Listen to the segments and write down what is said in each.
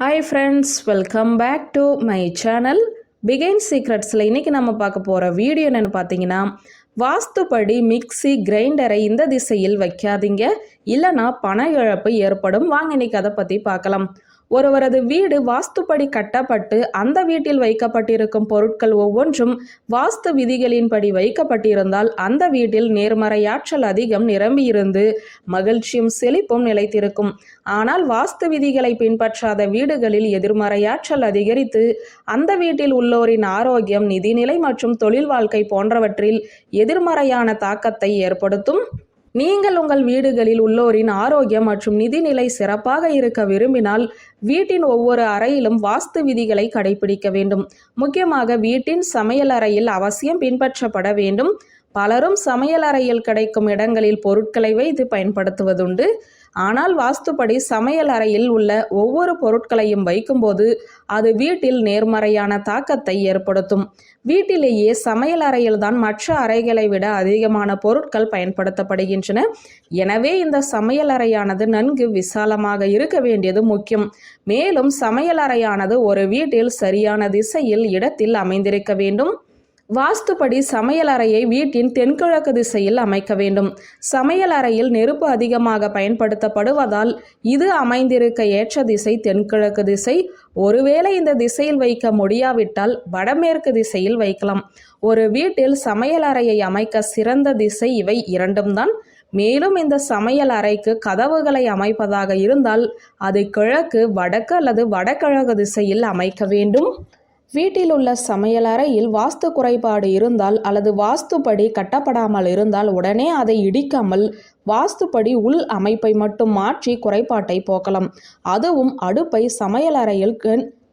Hi friends welcome back to my channel பிகைன் சீக்ரெட்ஸில் இன்றைக்கி நம்ம பார்க்க போகிற வீடியோ என்னென்னு பார்த்தீங்கன்னா வாஸ்துப்படி மிக்ஸி கிரைண்டரை இந்த திசையில் வைக்காதீங்க. இல்லைனா பண இழப்பு ஏற்படும். வாங்க இன்னைக்கு அதை பற்றி பார்க்கலாம். ஒருவரது வீடு வாஸ்துப்படி கட்டப்பட்டு அந்த வீட்டில் வைக்கப்பட்டிருக்கும் பொருட்கள் ஒவ்வொன்றும் வாஸ்து விதிகளின்படி வைக்கப்பட்டிருந்தால் அந்த வீட்டில் நேர்மறையாற்றல் அதிகம் நிரம்பியிருந்து மகிழ்ச்சியும் செழிப்பும் நிலைத்திருக்கும். ஆனால் வாஸ்து விதிகளை பின்பற்றாத வீடுகளில் எதிர்மறையாற்றல் அதிகரித்து அந்த வீட்டில் உள்ளோரின் ஆரோக்கியம் நிதிநிலை மற்றும் தொழில் வாழ்க்கை போன்றவற்றில் எதிர்மறையான தாக்கத்தை ஏற்படுத்தும். நீங்கள் உங்கள் வீடுகளில் உள்ளோரின் ஆரோக்கியம் மற்றும் நிதிநிலை சிறப்பாக இருக்க விரும்பினால் வீட்டின் ஒவ்வொரு அறையிலும் வாஸ்து விதிகளை கடைபிடிக்க வேண்டும். முக்கியமாக வீட்டின் சமையல் அறையில் அவசியம் பின்பற்றப்பட வேண்டும். பலரும் சமையல் அறையில் கிடைக்கும் இடங்களில் பொருட்களை வைத்து பயன்படுத்துவதுண்டு. ஆனால் வாஸ்துப்படி சமையல் அறையில் உள்ள ஒவ்வொரு பொருட்களையும் வைக்கும்போது அது வீட்டில் நேர்மறையான தாக்கத்தை ஏற்படுத்தும். வீட்டிலேயே சமையல் அறையில்தான் மற்ற அறைகளை விட அதிகமான பொருட்கள் பயன்படுத்தப்படுகின்றன. எனவே இந்த சமையல் அறையானது நன்கு விசாலமாக இருக்க வேண்டியது முக்கியம். மேலும் சமையல் அறையானது ஒரு வீட்டில் சரியான திசையில் இடத்தில் அமைந்திருக்க வேண்டும். வாஸ்துப்படி சமையல் அறையை வீட்டின் தென்கிழக்கு திசையில் அமைக்க வேண்டும். சமையல் அறையில் நெருப்பு அதிகமாக பயன்படுத்தப்படுவதால் இது அமைந்திருக்க ஏற்ற திசை தென்கிழக்கு திசை. ஒருவேளை இந்த திசையில் வைக்க முடியாவிட்டால் வடமேற்கு திசையில் வைக்கலாம். ஒரு வீட்டில் சமையல் அறையை அமைக்க சிறந்த திசை இவை இரண்டும் தான். மேலும் இந்த சமையல் அறைக்கு கதவுகளை அமைப்பதாக இருந்தால் அது கிழக்கு வடக்கு அல்லது வடகிழக்கு திசையில் அமைக்க வேண்டும். வீட்டில் உள்ள சமையலறையில் வாஸ்து குறைபாடு இருந்தால் அல்லது வாஸ்துப்படி கட்டப்படாமல் இருந்தால் உடனே அதை இடிக்காமல் வாஸ்துப்படி உள் அமைப்பை மட்டும் மாற்றி குறைபாட்டை போக்கலாம். அதுவும் அடுப்பை சமையலறையில்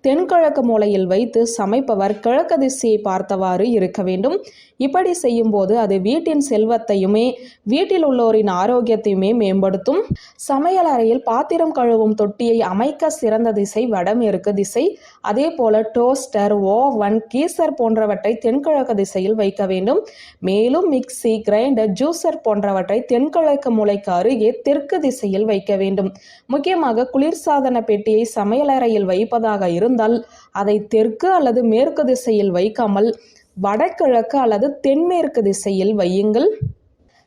தென்கிழக்கு மூலையில் வைத்து சமைப்பவர் கிழக்கு திசையை பார்த்தவாறு இருக்க வேண்டும். இப்படி செய்யும்போது அது வீட்டின் செல்வத்தையுமே வீட்டில் உள்ளோரின் ஆரோக்கியத்தையுமே மேம்படுத்தும். சமையல் அறையில் பாத்திரம் கழுவும் தொட்டியை அமைக்க சிறந்த திசை வடமேற்கு திசை. அதே போல டோஸ்டர் ஓவன் கீசர் போன்றவற்றை தென்கிழக்கு திசையில் வைக்க வேண்டும். மேலும் மிக்சி கிரைண்டர் ஜூசர் போன்றவற்றை தென்கிழக்கு மூளைக்கு அருகே தெற்கு திசையில் வைக்க வேண்டும். முக்கியமாக குளிர்சாதன பெட்டியை சமையலறையில் வைப்பதாக இருந்து இருந்தால் அதை தெற்கு அல்லது மேற்கு திசையில் வைக்காமல் வடகிழக்கு அல்லது தென்மேற்கு திசையில் வையுங்கள்.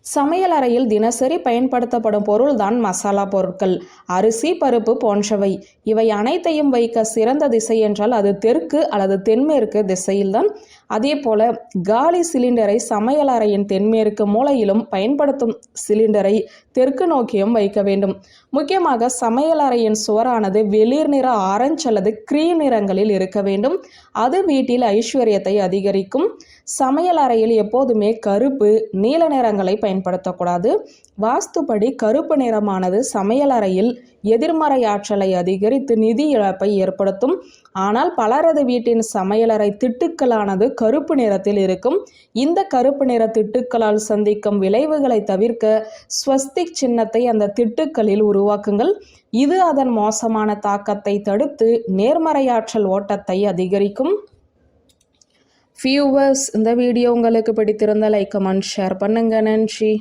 சமையல் அறையில் தினசரி பயன்படுத்தப்படும் பொருள்தான் மசாலா பொருட்கள் அரிசி பருப்பு போன்றவை. இவை அனைத்தையும் வைக்க சிறந்த திசை என்றால் அது தெற்கு அல்லது தென்மேற்கு திசையில்தான். அதே போல காலி சிலிண்டரை சமையல் அறையின் தென்மேற்கு மூலையிலும் பயன்படுத்தும் சிலிண்டரை தெற்கு நோக்கியும் வைக்க வேண்டும். முக்கியமாக சமையல் அறையின் சுவரானது வெளிர் நிற ஆரஞ்சு அல்லது கிரீம் நிறங்களில் இருக்க வேண்டும். அது வீட்டில் ஐஸ்வர்யத்தை அதிகரிக்கும். சமையல் அறையில் எப்போதுமே கருப்பு நீல நிறங்களை பயன்படுத்தக்கூடாது. வாஸ்துப்படி கருப்பு நிறமானது சமையல் அறையில் எதிர்மறை ஆற்றலை அதிகரித்து நிதி இழப்பை ஏற்படுத்தும். ஆனால் பலரது வீட்டின் சமையலறை திட்டுக்களானது கருப்பு நிறத்தில் இருக்கும். இந்த கருப்பு நிற திட்டுக்களால் சந்திக்கும் விளைவுகளை தவிர்க்க ஸ்வஸ்திக் சின்னத்தை அந்த திட்டுக்களில் உருவாக்குங்கள். இது அதன் மோசமான தாக்கத்தை தடுத்து நேர்மறையாற்றல் ஓட்டத்தை அதிகரிக்கும். ஃபியூவர்ஸ் இந்த வீடியோ உங்களுக்கு பிடித்திருந்தால் லைக் கமெண்ட் ஷேர் பண்ணுங்க. நன்றி.